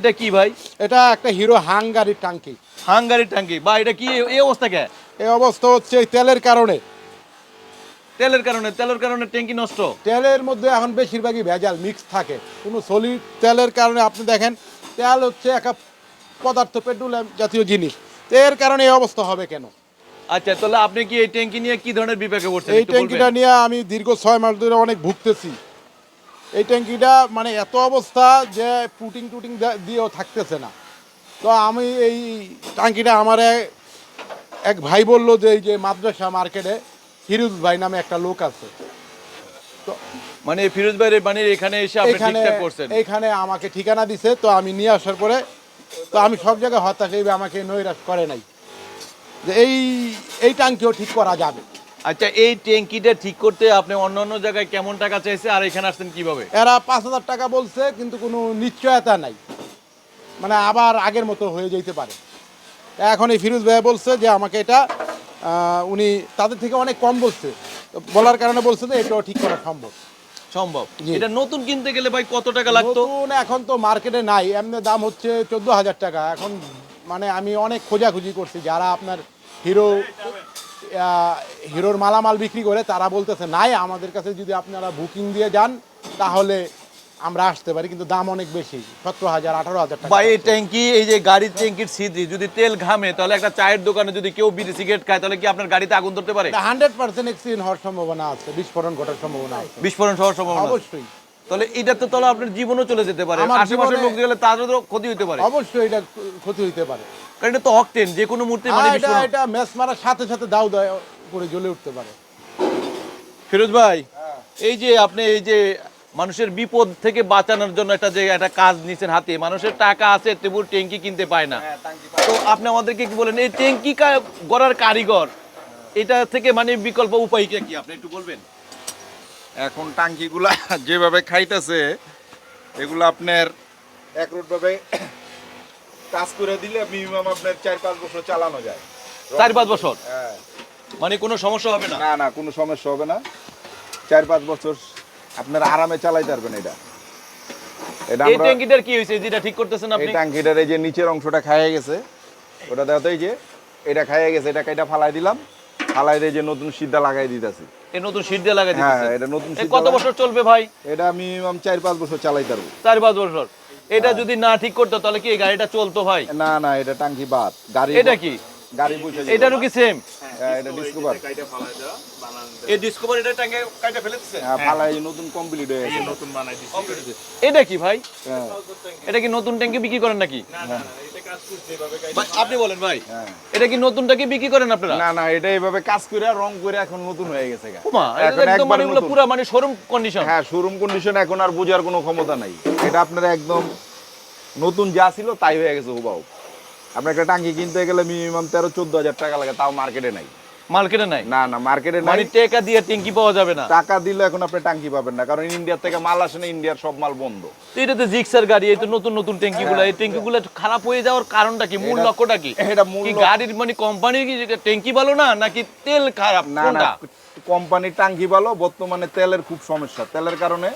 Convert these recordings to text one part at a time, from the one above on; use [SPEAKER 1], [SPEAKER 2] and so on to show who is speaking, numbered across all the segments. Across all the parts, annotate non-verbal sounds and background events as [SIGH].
[SPEAKER 1] এটা কি ভাই?
[SPEAKER 2] এটা একটা হিরো হাঙ্গারি টাঙ্কি।
[SPEAKER 1] হাঙ্গারি ট্যাঙ্কি বা এটা কি এই- অবস্থা কে?
[SPEAKER 2] এই অবস্থা হচ্ছে এই তেলের কারণে।
[SPEAKER 1] তেলের কারণে তেলের কারণে ট্যাঙ্কি নষ্ট?
[SPEAKER 2] তেলের মধ্যে এখন বেশিরভাগই ভেজাল মিক্স থাকে। কোনো সলিড তেলের কারণে আপনি দেখেন তেল হচ্ছে একটা পদার্থ পেট্রোলিয়াম জাতীয় জিনিস। এর কারণে এই অবস্থা হবে কেন?
[SPEAKER 1] আচ্ছা তাহলে আপনি কি এই ট্যাঙ্কি নিয়ে কি ধরনের বিপাকে পড়ছেন?
[SPEAKER 2] এই ট্যাঙ্কিটা নিয়ে আমি দীর্ঘ ছয় মাস ধরে অনেক ভুগতেছি। এই ট্যাঙ্কিটা মানে এত অবস্থা যে পুটিং টুটিং দিয়েও থাকতেছে না। তো আমি এই ট্যাঙ্কিটা আমার এক- ভাই বলল যে এই যে মাদ্রাসা মার্কেটে ফিরুজ ভাই নামে একটা লোক আছে। তো
[SPEAKER 1] মানে ফিরোজ ভাইয়ের বাড়ির এখানে এসে আপনি
[SPEAKER 2] এখানে
[SPEAKER 1] ঠিকঠাক করছেন?
[SPEAKER 2] এখানে আমাকে ঠিকানা দিছে তো আমি নিয়ে আসার পরে তো আমি সব জায়গায় হতাশ এইভাবে আমাকে নৈরাশ করে নাই। যে এই এই ট্যাঙ্কিও ঠিক করা যাবে।
[SPEAKER 1] আচ্ছা এই ট্যাঙ্কিটা ঠিক করতে আপনি অন্য অন্য জায়গায় কেমন টাকা চাইছে আর এখানে আসছেন কীভাবে?
[SPEAKER 2] এরা পাঁচ হাজার টাকা বলছে কিন্তু কোনো নিশ্চয়তা নাই। মানে আবার আগের মতো হয়ে যেতে পারে। এখন এই ফিরোজ ভাইয়া বলছে যে আমাকে এটা উনি তাদের থেকে অনেক কম বলছে। বলার কারণে বলছে যে এটাও ঠিক করা সম্ভব।
[SPEAKER 1] সম্ভব। এটা নতুন কিনতে গেলে ভাই কত টাকা লাগতো?
[SPEAKER 2] নতুন এখন তো মার্কেটে নাই এমনি দাম হচ্ছে চোদ্দ হাজার টাকা। এখন মানে আমি অনেক খোঁজাখুঁজি করছি যারা আপনার হিরো হিরোর মালামাল বিক্রি করে তারা বলতেছে নাই আমাদের কাছে যদি আপনারা বুকিং দিয়ে যান তাহলে আমরা আসতে পারি কিন্তু দাম অনেক বেশি। সতেরো হাজার আঠারো হাজার টাকা
[SPEAKER 1] বা এই ট্যাঙ্কি এই যে গাড়ির ট্যাঙ্কির ছিদ্রি যদি তেল ঘামে তাহলে একটা চায়ের দোকানে যদি কেউ বিড়ি সিগারেট খায় তাহলে কি আপনার গাড়িতে আগুন ধরতে পারে?
[SPEAKER 2] হান্ড্রেড পার্সেন্ট এক্সিডেন্ট হওয়ার সম্ভাবনা আছে বিস্ফোরণ ঘটার সম্ভাবনা আছে।
[SPEAKER 1] বিস্ফোরণ হওয়ার সম্ভাবনা
[SPEAKER 2] অবশ্যই।
[SPEAKER 1] তাহলে এটা তো তাহলে আপনার জীবনও চলে যেতে পারে।
[SPEAKER 2] আমার
[SPEAKER 1] আশেপাশের লোক গেলে তাদেরও ক্ষতি হতে পারে।
[SPEAKER 2] অবশ্যই এটা ক্ষতি হইতে পারে।
[SPEAKER 1] কারণ এটা তো অকটেন যে কোনো মুহূর্তে মানে
[SPEAKER 2] এটা এটা ম্যাচ মারার সাথে সাথে দাউ দায় করে জ্বলে উঠতে পারে।
[SPEAKER 1] ফিরোজ ভাই এই যে আপনি এই যে মানুষের বিপদ থেকে বাঁচানোর জন্য একটা যে একটা কাজ নিছেন হাতে মানুষের টাকা আছে তবু ট্যাঙ্কি কিনতে পায় না। তো আপনি আমাদেরকে কি বলেন এই ট্যাঙ্কি গড়ার কারিগর এটা থেকে মানে বিকল্প উপায় কি আপনি একটু বলবেন?
[SPEAKER 3] এখন টাঙ্কিগুলা [LAUGHS] যেভাবে খাইতেছে এগুলো আপনার একরোটভাবে [COUGHS] কাজ করে দিলে মিনিমাম আপনার চার পাঁচ বছর চালানো যায়।
[SPEAKER 1] চার পাঁচ বছর?
[SPEAKER 3] হ্যাঁ।
[SPEAKER 1] মানে কোনো সমস্যা হবে না?
[SPEAKER 3] না না কোনো সমস্যা হবে না। চার পাঁচ বছর আপনার আরামে চালাইতে পারবেন এটা। এটা
[SPEAKER 1] এই ট্যাঙ্কিটার কি হয়েছে? যেটা ঠিক করতেছেন
[SPEAKER 3] এই
[SPEAKER 1] আপনি?
[SPEAKER 3] টাঙ্কিটার এই যে নিচের অংশটা খাইয়ে গেছে ওটা দেখো তো এই যে এটা খাইয়ে গেছে এটা কাইটা ফালাই দিলাম। যে নতুন সিদ্ধা লাগাই দিতেছি।
[SPEAKER 1] এই নতুন দিয়ে লাগাই
[SPEAKER 3] হ্যাঁ
[SPEAKER 1] দিতেছে।
[SPEAKER 3] এটা নতুন
[SPEAKER 1] কত বছর চলবে ভাই?
[SPEAKER 3] এটা মিনিমাম চার পাঁচ বছর চালাইতে পারব।
[SPEAKER 1] চার পাঁচ বছর। এটা
[SPEAKER 3] হ্যাঁ।
[SPEAKER 1] যদি না ঠিক করতো তাহলে কি এই গাড়িটা চলতো ভাই?
[SPEAKER 3] না না এটা টাঙ্কি বাদ। গাড়ি
[SPEAKER 1] এটা কি?
[SPEAKER 3] গাড়ি বুঝে
[SPEAKER 1] এটারও কি সেম
[SPEAKER 3] হ্যাঁ, এটা ডিসকভার
[SPEAKER 1] এই ডিসকভার এটা ট্যাঙ্কে কাইটা ফেলে
[SPEAKER 3] হ্যাঁ ফালাই নতুন কমপ্লিট হয়ে গেছে।
[SPEAKER 1] এটা কি ভাই? এটা কি নতুন ট্যাঙ্কি বিক্রি করেন নাকি? ভাই, আপনি বলেন ভাই।
[SPEAKER 3] হ্যাঁ।
[SPEAKER 1] এটা কি নতুনটা কি বিক্রি করেন আপনারা?
[SPEAKER 3] না না এটা এইভাবে কাজ করে রং করে এখন নতুন হয়ে গেছে এখন একবার
[SPEAKER 1] মানে এগুলো পুরো মানে শোরুম কন্ডিশন
[SPEAKER 3] হ্যাঁ শোরুম কন্ডিশন এখন আর বোঝার কোনো ক্ষমতা নাই। এটা আপনার একদম নতুন যা ছিল তাই হয়ে গেছে হুবাহু। আপনার একটা টাঙ্কি কিনতে গেলে মিনিমাম তেরো চোদ্দ হাজার টাকা লাগে তাও মার্কেটে নাই।
[SPEAKER 1] মার্কেটে নাই?
[SPEAKER 3] না না মার্কেটে নাই।
[SPEAKER 1] মানে টাকা দিয়ে ট্যাঙ্কি পাওয়া যাবে না।
[SPEAKER 3] টাকা দিলে এখন আপনি টাঙ্কি পাবেন না কারণ ইন্ডিয়ার থেকে মাল আসে না ইন্ডিয়ার সব মাল বন্ধ।
[SPEAKER 1] তো এটা তো জিক্সার গাড়ি এই তো নতুন নতুন ট্যাঙ্কি গুলো এই ট্যাঙ্কি গুলো খারাপ হয়ে যাওয়ার কারণটা কি? মূল লক্ষ্যটা কি?
[SPEAKER 3] এটা মূল
[SPEAKER 1] গাড়ির মানে কোম্পানির কি ট্যাঙ্কি ভালো না নাকি তেল খারাপ?
[SPEAKER 3] না না কোম্পানির টাঙ্কি ভালো বর্তমানে তেলের খুব সমস্যা। তেলের কারণে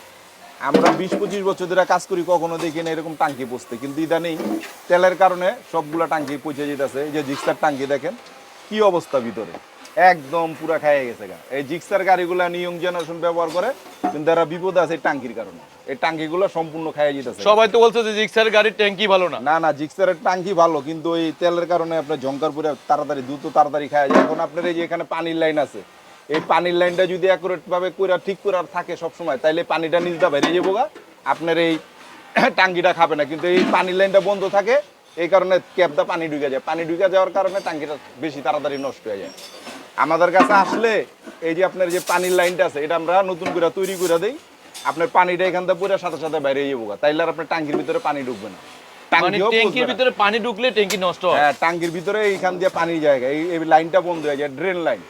[SPEAKER 3] আমরা বিশ পঁচিশ বছর ধরে কাজ করি কখনো দেখি না এরকম টাঙ্কি বসতে। কিন্তু ইদানিং তেলের কারণে সবগুলা টাঙ্কি পচে যেতেছে। যে জিক্সার টাঙ্কি দেখেন কি অবস্থা ভিতরে? একদম পুরা খাইয়ে গেছে গা। এই জিক্সার গাড়িগুলা নিয়ং জেনারেশন ব্যবহার করে কিন্তু এরা বিপদ আছে টাঙ্কির কারণে। এই টাঙ্কিগুলো সম্পূর্ণ খাইয়ে যেতেছে
[SPEAKER 1] সবাই তো বলছে যে জিক্সার গাড়ির ট্যাঙ্কি ভালো না।
[SPEAKER 3] না না জিক্সারের টাঙ্কি ভালো কিন্তু এই তেলের কারণে আপনার জঙ্কার পুরে তাড়াতাড়ি দ্রুত তাড়াতাড়ি খাওয়া যায়। এখন আপনার এই যে এখানে পানির লাইন আছে এই পানির লাইনটা যদি অ্যাকুরেট ভাবে করে ঠিক করে থাকে সব সময় তাইলে পানিটা নিজটা বাইরে যাব গা। আপনার এই [COUGHS] টাঙ্কিটা খাবে না কিন্তু এই পানির লাইনটা বন্ধ থাকে এই কারণে ক্যাবটা পানি ঢুকে যায়। পানি ঢুকে যাওয়ার কারণে টাঙ্কিটা বেশি তাড়াতাড়ি নষ্ট হয়ে যায়। আমাদের কাছে আসলে এই যে আপনার যে পানির লাইনটা আছে এটা আমরা নতুন করে তৈরি করে দেই। আপনার পানিটা এখান থেকে পুরো সাথে সাথে বাইরে যাব তাইলে আর আপনার টাঙ্কির ভিতরে পানি ঢুকবে না।
[SPEAKER 1] মানে ট্যাঙ্কির ভিতরে পানি ঢুকলে ট্যাঙ্কি নষ্ট হয়?
[SPEAKER 3] হ্যাঁ ভিতরে এইখান দিয়ে জায়গা এই লাইনটা বন্ধ হয়ে যায় ড্রেন লাইন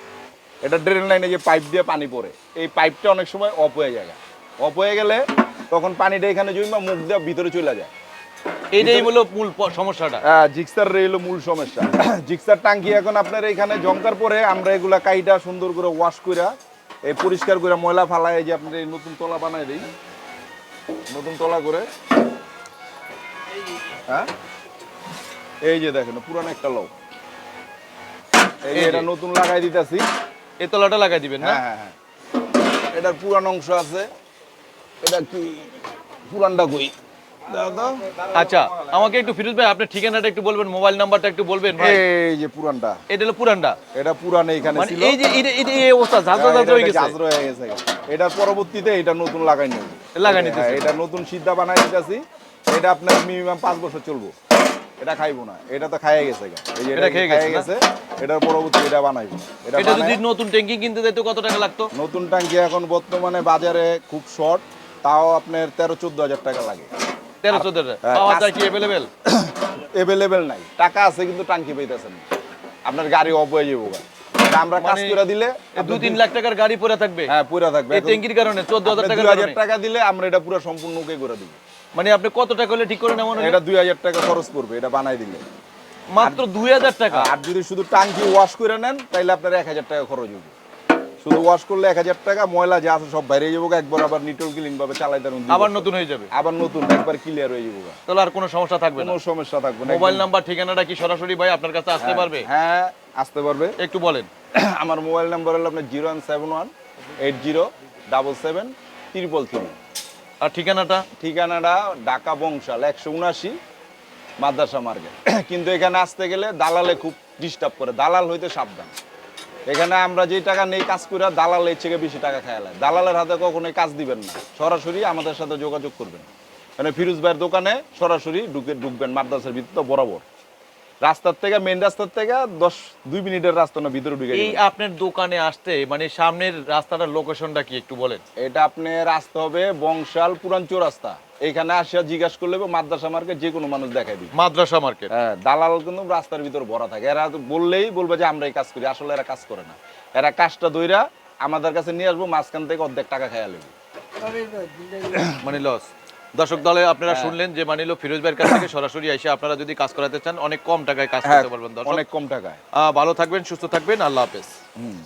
[SPEAKER 3] এটা ড্রেন লাইনে যে পাইপ দিয়ে পানি পড়ে। এই পাইপটা অনেক সময় অফ হয়ে যায় অফ হয়ে গেলে তখন পানিটা এখানে জমা মুখ দিয়ে ভিতরে চলে যায়।
[SPEAKER 1] এটাই হলো মূল সমস্যাটা।
[SPEAKER 3] হ্যাঁ জিক্সার রেল মূল সমস্যা। [CLEARS THROAT] জিক্সার টাঙ্কি এখন আপনার এখানে জঙ্কার পরে আমরা এগুলা কাইটা সুন্দর করে ওয়াশ কইরা এই পরিষ্কার করে ময়লা ফালায় যে আপনার এই নতুন তলা বানায় দিই। নতুন তলা করে। হ্যাঁ? এই যে দেখেন পুরান একটা লোক। এই। এটা নতুন লাগাই দিতেছি।
[SPEAKER 1] এই তলাটা লাগাই দিবেন
[SPEAKER 3] হ্যাঁ হ্যাঁ হ্যাঁ। এটার পুরান অংশ আছে। এটা কি পুরানটা কই।
[SPEAKER 1] আচ্ছা আমাকে একটু ফিরোজ ভাই আপনার ঠিকানাটা একটু বলবেন মোবাইল নাম্বারটা একটু বলবেন ভাই।
[SPEAKER 3] এই যে পুরানটা।
[SPEAKER 1] এটা হলো পুরানটা।
[SPEAKER 3] এটা পুরান
[SPEAKER 1] মানে
[SPEAKER 3] ছিল।
[SPEAKER 1] এই যে এই- অবস্থা ঝাঁঝরা
[SPEAKER 3] হ্যাঁ,
[SPEAKER 1] ঝাঁঝরা হয়ে গেছে।
[SPEAKER 3] ঝাঁঝরা হয়ে গেছে। এটার পরবর্তীতে এটা নতুন লাগাই নেব।
[SPEAKER 1] লাগাই নিতেছি।
[SPEAKER 3] এটা নতুন সিদ্ধা বানাই দিতেছি। এটা আপনার মিনিমাম পাঁচ বছর চলবো। এটা খাইবো না। এটা তো খাইয়ে গেছে এই যে
[SPEAKER 1] এটা
[SPEAKER 3] এটা
[SPEAKER 1] খেয়ে গেছে,
[SPEAKER 3] এটার পরবর্তী এটা বানাইবো। এটা
[SPEAKER 1] এটা যদি নতুন ট্যাঙ্কি কিনতে যাইতো কত টাকা লাগতো?
[SPEAKER 3] নতুন ট্যাঙ্কি এখন বর্তমানে বাজারে খুব শর্ট। তাও আপনার তেরো চোদ্দ হাজার টাকা লাগে।
[SPEAKER 1] তেরো চোদ্দ
[SPEAKER 3] হ্যাঁ,
[SPEAKER 1] পাওয়া যায় কি অ্যাভেলেবেল
[SPEAKER 3] নাই। টাকা আছে কিন্তু টাঙ্কি পাইতেছেন। আপনার গাড়ি অফ হয়ে যাব আমরা কাজ
[SPEAKER 1] মানে
[SPEAKER 3] করে দিলে
[SPEAKER 1] দু তিন লাখ টাকার গাড়ি পরে থাকবে?
[SPEAKER 3] হ্যাঁ পুরা থাকবে।
[SPEAKER 1] এই ট্যাঙ্কির কারণে চোদ্দ হাজার
[SPEAKER 3] আপনি
[SPEAKER 1] টাকার
[SPEAKER 3] 2000
[SPEAKER 1] কারণে।
[SPEAKER 3] টাকা দিলে আমরা এটা পুরো সম্পূর্ণ ওকে করে দিব।
[SPEAKER 1] মানে আপনি কত টাকা হলে ঠিক করে নেবেন
[SPEAKER 3] এটা দুই হাজার টাকা খরচ পড়বে এটা বানাই দিলে।
[SPEAKER 1] মাত্র দুই হাজার টাকা?
[SPEAKER 3] আর যদি শুধু টাঙ্কি ওয়াশ করে নেন তাহলে আপনার এক হাজার টাকা খরচ হবে। শুধু ওয়াশ করলে এক হাজার টাকা ময়লা যা আছে সব বাইরে যাব একবার আবার নিটল ক্লিন ভাবে চালাই দেন
[SPEAKER 1] আবার নতুন হয়ে যাবে?
[SPEAKER 3] আবার নতুন একবার ক্লিয়ার হয়ে যাব।
[SPEAKER 1] তাহলে আর কোনো সমস্যা থাকবে না?
[SPEAKER 3] কোনো সমস্যা থাকবে না
[SPEAKER 1] মোবাইল নাম্বার ঠিকানাটা কি সরাসরি ভাই আপনার কাছে আসতে পারবে?
[SPEAKER 3] হ্যাঁ আসতে পারবে।
[SPEAKER 1] একটু বলেন। [COUGHS]
[SPEAKER 3] আমার মোবাইল নাম্বার হলো আপনার zero one seven one eight zero double seven triple three
[SPEAKER 1] আর ঠিকানাটা?
[SPEAKER 3] ঠিকানাটা ঢাকা বংশাল একশো উনাশি মাদ্রাসা মার্কেট [COUGHS] কিন্তু এখানে আসতে গেলে দালালে খুব ডিস্টার্ব করে। দালাল হইতে সাবধান। এখানে আমরা যে টাকা নেই কাজ করি দালাল এর থেকে বেশি টাকা খেয়ালায় দালালের হাতে কখনোই কাজ দিবেন না। সরাসরি আমাদের সাথে যোগাযোগ করবেন। মানে ফিরোজ ভাইয়ের দোকানে সরাসরি ঢুকে ঢুকবেন মাদ্রাসার ভিতরে বরাবর। রাস্তার থেকে মেন রাস্তার থেকে দশ দুই মিনিটের রাস্তা না ভিতরে ঢুকে
[SPEAKER 1] এই আপনার দোকানে আসতে মানে সামনের রাস্তাটার লোকেশনটা কি একটু বলেন?
[SPEAKER 3] এটা আপনার আসতে হবে বংশাল পুরান চৌরাস্তা। এখানে আসিয়া জিজ্ঞাসা করলে মাদ্রাসা মার্কেট যে কোনো মানুষ দেখাই দিবে।
[SPEAKER 1] মাদ্রাসা মার্কেট?
[SPEAKER 3] হ্যাঁ দালাল কিন্তু রাস্তার ভিতর ভরা থাকে। এরা বললেই বলবে যে আমরা এই কাজ করি আসলে এরা কাজ করে না। এরা কাজটা দইরা আমাদের কাছে নিয়ে আসব মাঝখান থেকে অর্ধেক টাকা খেয়া নেবে [COUGHS]
[SPEAKER 1] মানে লস দর্শক দলে আপনারা শুনলেন যে মানিল ফিরোজ ভাইয়ের কাছ থেকে সরাসরি এসে আপনারা যদি কাজ করাতে চান অনেক কম টাকায় কাজ
[SPEAKER 3] হ্যাঁ
[SPEAKER 1] করতে পারবেন দর্শক।
[SPEAKER 3] অনেক কম টাকায়।
[SPEAKER 1] আহ, ভালো থাকবেন সুস্থ থাকবেন আল্লাহ হাফেজ।
[SPEAKER 3] হুম।